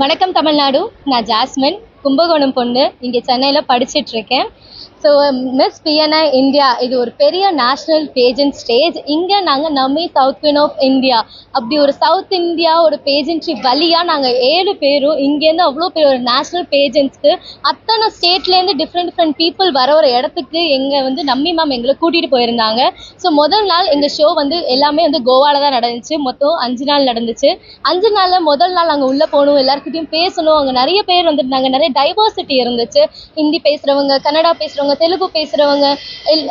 வணக்கம் தமிழ்நாடு. நான் ஜாஸ்மின் கும்பகோணம் பொண்ணு. இங்கே சென்னையில் படிச்சிட்டு இருக்கேன். ஸோ மிஸ் பிஎன்ஐ இந்தியா இது ஒரு பெரிய நேஷ்னல் பேஜன் ஸ்டேஜ் இங்கே நாங்கள் நம்மி சவுத் குயின் ஆஃப் இந்தியா அப்படி ஒரு சவுத் இந்தியாவோட பேஜன்ட்ரி வழியாக நாங்கள் ஏழு பேரும் இங்கேருந்து அவ்வளோ பெரிய ஒரு நேஷ்னல் பேஜன்ஸ்க்கு அத்தனை ஸ்டேட்லேருந்து டிஃப்ரெண்ட் டிஃப்ரெண்ட் பீப்புள் வர ஒரு இடத்துக்கு எங்கள் வந்து நம்மி மேம் எங்களை கூட்டிகிட்டு போயிருந்தாங்க. ஸோ முதல் நாள் எங்கள் ஷோ வந்து எல்லாமே வந்து கோவாவில் தான் நடந்துச்சு. மொத்தம் அஞ்சு நாள் நடந்துச்சு. அஞ்சு நாளில் முதல் நாள் அங்கே உள்ளே போகணும் எல்லாருக்கிட்டையும் பேசணும். அங்கே நிறைய பேர் வந்துருந்தாங்க. நிறைய டைவர்சிட்டி இருந்துச்சு. ஹிந்தி பேசுகிறவங்க கன்னடா பேசுகிறவங்க தெலுங்கு பேசுகிறவங்க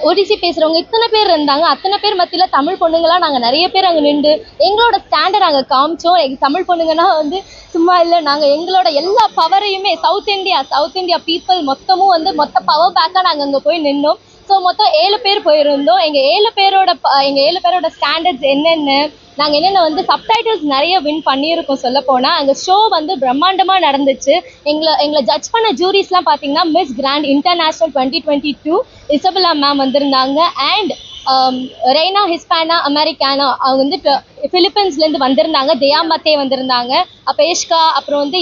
ஒடிசி பேசுகிறவங்க இத்தனை பேர் இருந்தாங்க. அத்தனை பேர் மத்தியில் தமிழ் பொண்ணுங்களாம் நாங்கள் நிறைய பேர் அங்கே நின்று எங்களோட ஸ்டாண்டை நாங்கள் காமிச்சோம். எங்கள் தமிழ் பொண்ணுங்கன்னா வந்து சும்மா இல்லை. நாங்கள் எங்களோட எல்லா பவரையுமே south India south India people மொத்தமும் வந்து மொத்த பவர் பேக்காக நாங்கள் அங்கே போய் நின்னோம். ஸோ மொத்தம் ஏழு பேர் போயிருந்தோம். எங்கள் ஏழு பேரோட ப- எங்கள் ஏழு பேரோட ஸ்டாண்டர்ட்ஸ் என்னென்ன நாங்கள் என்னென்ன வந்து சப்டைட்டில்ஸ் நிறைய வின் பண்ணியிருக்கோம் சொல்ல போனால் அந்த ஷோ வந்து பிரம்மாண்டமாக நடந்துச்சு. எங்களை எங்களை ஜட்ஜ் பண்ண ஜூரிஸ்லாம் பார்த்தீங்கன்னா miss grand international twenty twenty two Isabella ma'am வந்திருந்தாங்க. அண்ட் ரெய்னா ஹிஸ்பானா அமெரிக்கானா அவங்க வந்து ஃபிலிப்பீன்ஸ்லேருந்து வந்திருந்தாங்க. தியாமத்தே வந்திருந்தாங்க. அப்போ ஏஷ்கா அப்புறம் வந்து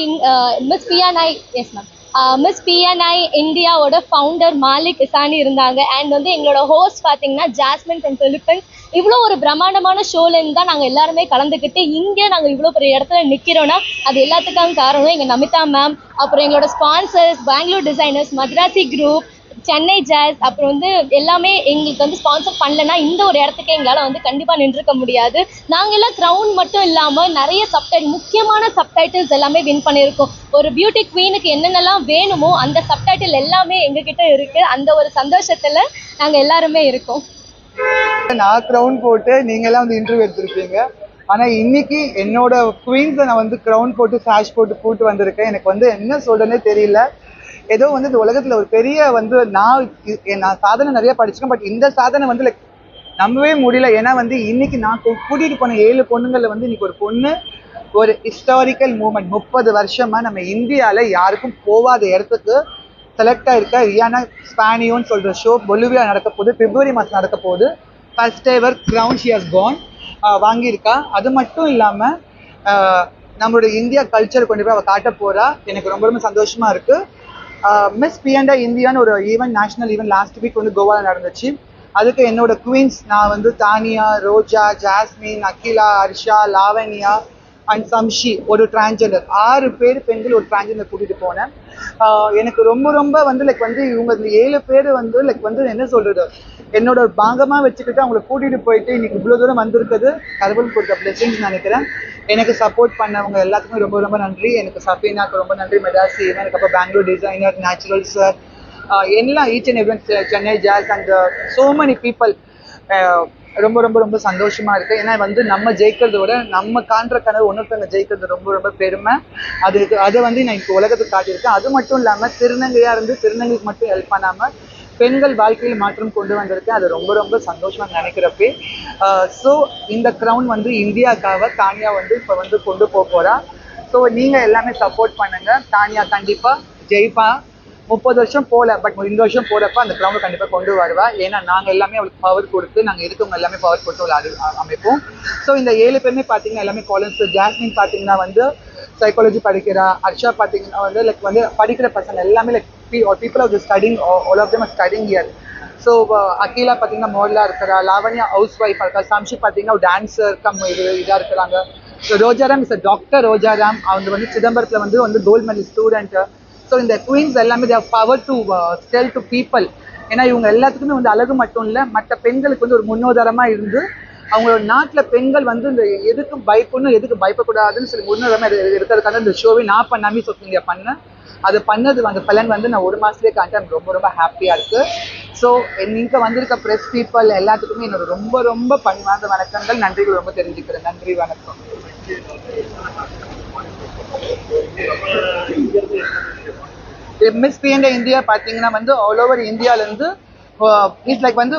மிஸ் பியானாய் எஸ் மேம் மிஸ் பிஎன்ஐ இந்தியாவோட ஃபவுண்டர் மாலிக் இசானி இருந்தாங்க. அண்ட் வந்து எங்களோட ஹோஸ்ட் பார்த்தீங்கன்னா ஜாஸ்மின் ஃப்ரம் பிலிப்பைன்ஸ் இவ்வளோ ஒரு பிரம்மாண்டமான ஷோலேருந்து தான் நாங்கள் எல்லாருமே கலந்துக்கிட்டு இங்கே நாங்கள் இவ்வளோ பெரிய இடத்துல நிற்கிறோன்னா அது எல்லாத்துக்கும் காரணம் எங்கள் நமிதா மேம் அப்புறம் எங்களோட sponsors Bangalore designers Madrasi group Chennai Jazz அப்புறம் வந்து எல்லாமே எங்களுக்கு வந்து ஸ்பான்சர் பண்ணலன்னா இந்த ஒரு இடத்துக்கு எங்களால் வந்து கண்டிப்பாக நின்றுக்க முடியாது. நாங்கள் எல்லாம் க்ரௌன் மட்டும் இல்லாமல் நிறைய சப்டைட் முக்கியமான சப்டைட்டில்ஸ் எல்லாமே வின் பண்ணியிருக்கோம். ஒரு பியூட்டி குவீனுக்கு என்னென்னலாம் வேணுமோ அந்த சப்டைட்டில் எல்லாமே எங்ககிட்ட இருக்குது அந்த ஒரு சந்தோஷத்தில் நாங்கள் எல்லாருமே இருக்கோம். நான் க்ரௌன் போட்டு நீங்களாம் வந்து இன்டர்வியூ எடுத்திருப்பீங்க ஆனால் இன்னைக்கு என்னோட குவீன்ஸை நான் வந்து க்ரௌன் போட்டு சாஷ் போட்டு கூட்டு வந்திருக்கேன். எனக்கு வந்து என்ன சொல்றேனே தெரியல. ஏதோ வந்து இந்த உலகத்துல ஒரு பெரிய வந்து நான் நான் சாதனை நிறைய படிச்சிருக்கேன் பட் இந்த சாதனை வந்து லைக் நம்பவே முடியல. ஏன்னா வந்து இன்னைக்கு நான் கூட்டிகிட்டு கூட்டிட்டு போன ஏழு பொண்ணுங்கள்ல வந்து இன்னைக்கு ஒரு பொண்ணு ஒரு ஹிஸ்டாரிக்கல் மூமெண்ட் முப்பது வருஷமா நம்ம இந்தியால யாருக்கும் போகாத இடத்துக்கு செலக்ட் ஆயிருக்க ரியானா ஸ்பானியோன்னு சொல்ற ஷோ பொலிவியா நடக்க போகுது பிப்ரவரி மாதம் நடக்க போகுது. First ever crown she has gone வாங்கியிருக்கா. அது மட்டும் இல்லாம நம்மளோட இந்தியா கல்ச்சர் கொண்டு போய் அவள் காட்ட போறா. எனக்கு ரொம்ப ரொம்ப சந்தோஷமா இருக்குது மிஸ் பிஎன்டா இந்தியான்னு ஒரு event national event last week வந்து கோவாவில் நடந்துச்சு. அதுக்கு என்னோட குவீன்ஸ் நான் வந்து தானியா ரோஜா ஜாஸ்மின் அகிலா ஹர்ஷா லாவண்யா அண்ட் சம்ஷி ஒரு டிரான்ஜெண்டர் ஆறு பேர் பெண்கள் ஒரு டிரான்ஜெண்டர் கூட்டிகிட்டு போனேன். எனக்கு ரொம்ப ரொம்ப வந்து லைக் வந்து இவங்க இந்த ஏழு பேர் வந்து லைக் வந்து என்ன சொல்றது? என்னோட பாகமாக வச்சுக்கிட்டு அவங்கள கூட்டிகிட்டு போயிட்டு இன்னைக்கு இவ்வளோ தூரம் வந்திருக்குது கடவுள் கொடுத்த பிளெஸிங்ஸ் நினைக்கிறேன். எனக்கு சப்போர்ட் பண்ணவங்க எல்லாத்துக்குமே ரொம்ப ரொம்ப நன்றி. எனக்கு சஃபீனாக்கு ரொம்ப நன்றி மெடாசி எனக்கு பெங்களூர் டிசைனர் நேச்சுரல் சார் எல்லாம் each and every Chennai Jazz and so many people ரொம்ப ரொம்ப ரொம்ப சந்தோஷமா இருக்கு. ஏன்னா வந்து நம்ம ஜெயிக்கிறத விட நம்ம காண்ற கனவு ஒன்னொருத்தவங்க ஜெயிக்கிறது ரொம்ப ரொம்ப பெருமை. அது அதை வந்து நான் இப்போ உலகத்துக்கு காட்டியிருக்கேன். அது மட்டும் இல்லாம திருநங்கையா இருந்து திருநங்கைக்கு மட்டும் ஹெல்ப் பண்ணாம பெண்கள் வாழ்க்கையில் மாற்றம் கொண்டு வந்திருக்கேன். அது ரொம்ப ரொம்ப சந்தோஷமா நினைக்கிறப்பே. ஸோ இந்த க்ரௌன் வந்து இந்தியாக்காக தானியா வந்து இப்போ வந்து கொண்டு போக போறா. ஸோ நீங்க எல்லாமே சப்போர்ட் பண்ணுங்க. தானியா கண்டிப்பா ஜெயிப்பா. முப்பது வருஷம் போல பட் இந்த வருஷம் போறப்ப அந்த கிரௌண்ட் கண்டிப்பா கொண்டு வருவா. ஏன்னா நாங்க எல்லாமே அவளுக்கு பவர் கொடுத்து நாங்க இருக்கவங்க எல்லாமே பவர் கொடுத்து அவளை அமைப்போம். ஸோ இந்த ஏழு பேருமே பாத்தீங்கன்னா எல்லாமே காலேஜ் ஜாஸ்மின் பாத்தீங்கன்னா வந்து சைக்காலஜி படிக்கிறா. ஹர்ஷா பாத்தீங்கன்னா வந்து லைக் வந்து படிக்கிற பசங்க எல்லாமே like people of studying all of them studying year so Akila பார்த்தீங்கன்னா மாடலாக இருக்கிறா. லாவண்யா ஹவுஸ் ஒய்ஃப் இருக்கா. சம்ஷி பார்த்தீங்கன்னா டான்ஸர் கம் இது இதாக இருக்கிறாங்க. So Rojaram is a doctor Rojaram. அவங்க வந்து சிதம்பரத்தில் வந்து வந்து கோல்டு மெடல் ஸ்டூடெண்ட்டு ஸோ இந்த குயின்ஸ் எல்லாமே they've power to tell to people ஏன்னா இவங்க எல்லாத்துக்குமே வந்து அழகு மட்டும் இல்லை மற்ற பெண்களுக்கு வந்து ஒரு முன்னோதாரமாக இருந்து அவங்களோட நாட்டில் பெண்கள் வந்து இந்த எதுக்கும் பயப்படணும் எதுக்கு பயப்படக்கூடாதுன்னு சொல்லி முன்னுரிமை இருக்கிறதுக்காக இந்த ஷோவை நான் பண்ணாமே சொன்னீங்க பண்ணேன். அது பண்ணது அந்த பலன் வந்து நான் ஒரு மாதத்துலேயே காண்டேன் ரொம்ப ரொம்ப ஹாப்பியாக இருக்குது ஸோ இங்கே வந்திருக்க ப்ரெஸ் பீப்புள் எல்லாத்துக்குமே என்னோட ரொம்ப ரொம்ப பணிவார்ந்த வணக்கங்கள். நன்றிகள் ரொம்ப தெரிஞ்சுக்கிறேன். நன்றி வணக்கம். மிஸ் பிஎன்ட இந்தியா பார்த்தீங்கன்னா வந்து ஆல் ஓவர் இந்தியாவிலேருந்து இஸ் லைக் வந்து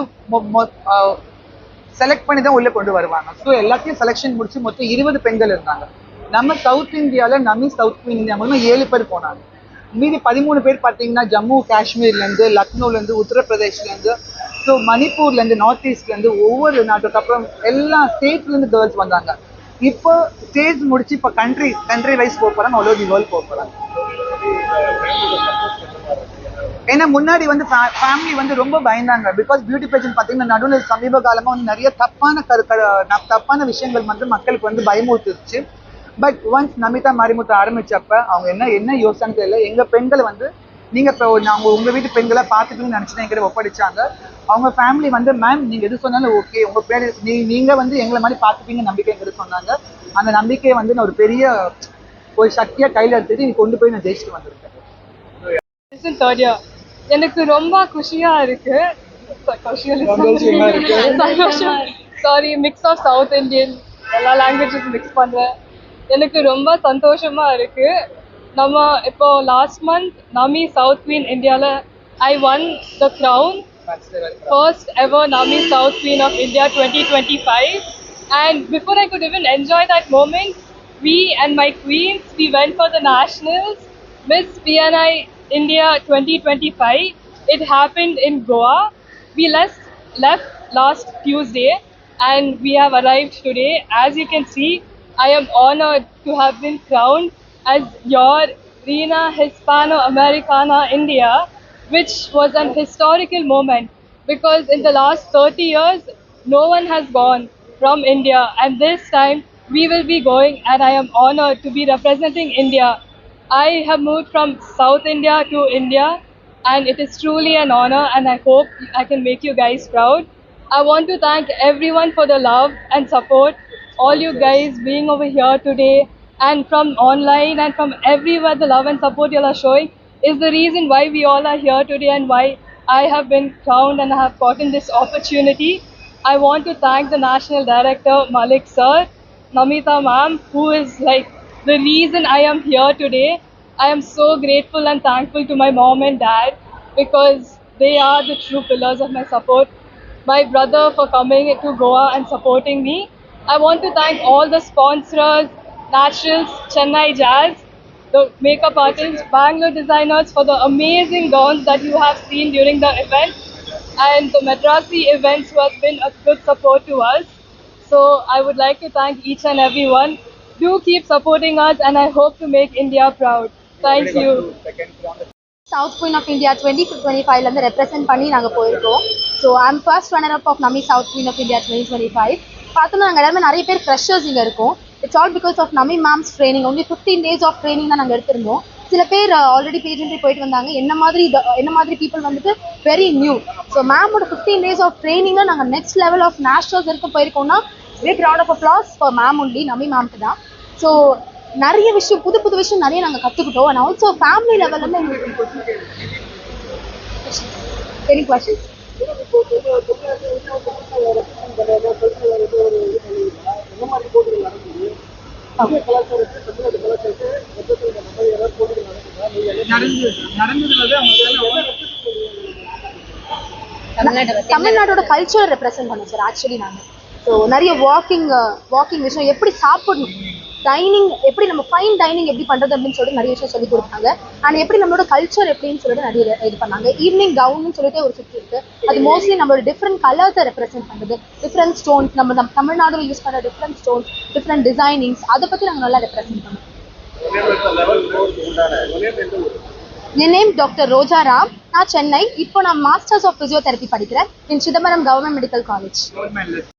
செலக்ட் பண்ணி தான் உள்ளே கொண்டு வருவாங்க. ஸோ எல்லாத்தையும் செலெக்ஷன் முடிச்சு மொத்தம் இருபது பெண்கள் இருந்தாங்க. நம்ம சவுத் இந்தியாவில் நம்ம சவுத் இந்தியா மூலமாக ஏழு பேர் போனாங்க. மீதி பதிமூணு பேர் பார்த்தீங்கன்னா ஜம்மு காஷ்மீர்லேருந்து லக்னோலேருந்து உத்தரப்பிரதேஷ்லேருந்து ஸோ மணிப்பூர்லேருந்து நார்த் ஈஸ்ட்லேருந்து ஒவ்வொரு நாட்டுக்கு அப்புறம் எல்லா ஸ்டேட்லேருந்து கேர்ள்ஸ் வந்தாங்க. இப்போ ஸ்டேஜ் முடிச்சு இப்போ கண்ட்ரி கண்ட்ரி வைஸ் போக போறாங்க ஆல் ஓவர் தி வேர்ல்ட் போக போகிறாங்க ஏன்னா முன்னாடி வந்து ஃபேமிலி வந்து ரொம்ப பயந்தாங்க. பிகாஸ் பியூட்டி பேஜன் பார்த்தீங்கன்னா நடுவில் சமீப காலமாக வந்து நிறைய தப்பான கரு ந- தப்பான விஷயங்கள் வந்து மக்களுக்கு வந்து பயமுறுத்துச்சு. பட் ஒன்ஸ் நமிதா மாரிமுத்து ஆரம்பிச்சப்ப அவங்க என்ன என்ன யோசனை தெரியல. எங்கள் பெண்களை வந்து நீங்கள் இப்போ நாங்கள் உங்கள் வீட்டு பெண்களை பார்த்துக்கணும்னு நினச்சினா எங்கிட்ட ஒப்படைச்சாங்க. அவங்க ஃபேமிலி வந்து மேம் நீங்கள் எது சொன்னாலும் ஓகே உங்கள் பேர் நீ நீங்கள் வந்து எங்களை மாதிரி பார்த்துப்பீங்க நம்பிக்கை எங்கிட்ட சொன்னாங்க. அந்த நம்பிக்கையை வந்து நான் ஒரு பெரிய ஒரு சக்தியா கையில எடுத்துட்டு நீ கொண்டு போய் நான் ஜெயிச்சுட்டு வந்திருக்கேன். தேர்ட் இயர் எனக்கு ரொம்ப குஷியா இருக்கு. சந்தோஷமா sorry mix of south Indian எல்லா லாங்குவேஜஸ் மிக்ஸ் பண்றேன். எனக்கு ரொம்ப சந்தோஷமா இருக்கு. நம்ம இப்போ last month Nami south queen இந்தியால I won the crown. First ever Nami South Queen of India 2025. And before I could even enjoy that moment, we and my queens, we went for the nationals, Miss PNI India 2025. It happened in Goa. We left, left last Tuesday and we have arrived today. As you can see, I am honored to have been crowned as your Reina Hispano Americana India which was an historical moment because in the last 30 years, no one has gone from India, and this time we will be going, and I am honored to be representing India. I have moved from South India to India, and it is truly an honor, and I hope I can make you guys proud. I want to thank everyone for the love and support, all you guys being over here today, and from online and from everywhere, the love and support you all are showing is the reason why we all are here today and why I have been crowned and I have gotten this opportunity. I want to thank the National Director Malik Sir, Namita Ma'am, who is like the reason I am here today. I am so grateful and thankful to my mom and dad because they are the true pillars of my support. My brother for coming to Goa and supporting me. I want to thank all the sponsors, Naturals, Chennai Jazz, the makeup artists, Bangalore designers for the amazing gowns that you have seen during the event, and the Madrasi events who has been a good support to us. So I would like to thank each and everyone. Do keep supporting us, and I hope to make India proud. Thank you. South queen of India twenty twenty ஃபைவ்லேருந்து represent பண்ணி நாங்கள் போயிருக்கோம். So I'm first runner up of Nami south queen of India twenty twenty five பார்த்தோம்னா நாங்கள் எல்லாருமே நிறைய பேர் freshers இங்கே இருக்கோம். It's all because of Nami ma'am's training only fifteen days of training தான் நாங்கள் எடுத்திருந்தோம். சில பேர் uh, ஆல்ரெடி பேஜென்ட்ரி போயிட்டு வந்தாங்க. என்ன மாதிரி uh, என்ன மாதிரி பீப்புள் வந்துட்டு வெரி நியூ ஸோ மேமோட ஃபிஃப்டீன் டேஸ் ஆஃப் ட்ரைனிங்கில் நாங்கள் நெக்ஸ்ட் லெவல் ஆஃப் நேஷனல்ஸ் இருக்க போயிருக்கோம்னா big round of applause for ma'am only Nami மேம்க்கு தான். ஸோ நிறைய விஷயம் புது புது விஷயம் நிறைய நாங்கள் கற்றுக்கிட்டோம் அண்ட் ஆல்சோ ஃபேமிலி லெவல்லேருந்து எங்களுக்கு எனி கொஸ்டின் தமிழ்நாட்டோட கல்ச்சர் ரெப்ரசென்ட் பண்ணோம் சார் ஆக்சுவலி நாங்கள் ஸோ நிறைய வாக்கிங் வாக்கிங் uh, விஷயம் எப்படி சாப்பிடணும் டைனிங் எப்படி நம்ம ஃபைன் டைனிங் எப்படி பண்ணுறது அப்படின்னு சொல்லிட்டு நிறைய விஷயம் சொல்லி கொடுத்தாங்க. அண்ட் எப்படி நம்மளோட கல்ச்சர் எப்படின்னு சொல்லிட்டு நிறைய இது பண்ணாங்க. ஈவினிங் கவுன்னு சொல்லிட்டு ஒரு சுற்றி இருக்கு. அது மோஸ்ட்லி நம்மளோட டிஃப்ரெண்ட் கலர்ஸை ரெப்ரசென்ட் பண்ணுறது டிஃப்ரெண்ட் ஸ்டோன்ஸ் நம்ம நம்ம தமிழ்நாடுல யூஸ் பண்ணுற டிஃப்ரெண்ட் ஸ்டோன்ஸ் டிஃப்ரெண்ட் டிசைனிங்ஸ் அதை பற்றி நாங்கள் நல்லா ரெப்ரசென்ட் பண்ணோம். என் நேம் டாக்டர் ரோஜா ராம். நான் சென்னை. இப்போ நான் மாஸ்டர்ஸ் ஆஃப் பிசியோதெரப்பி படிக்கிறேன். In Chidambaram government medical college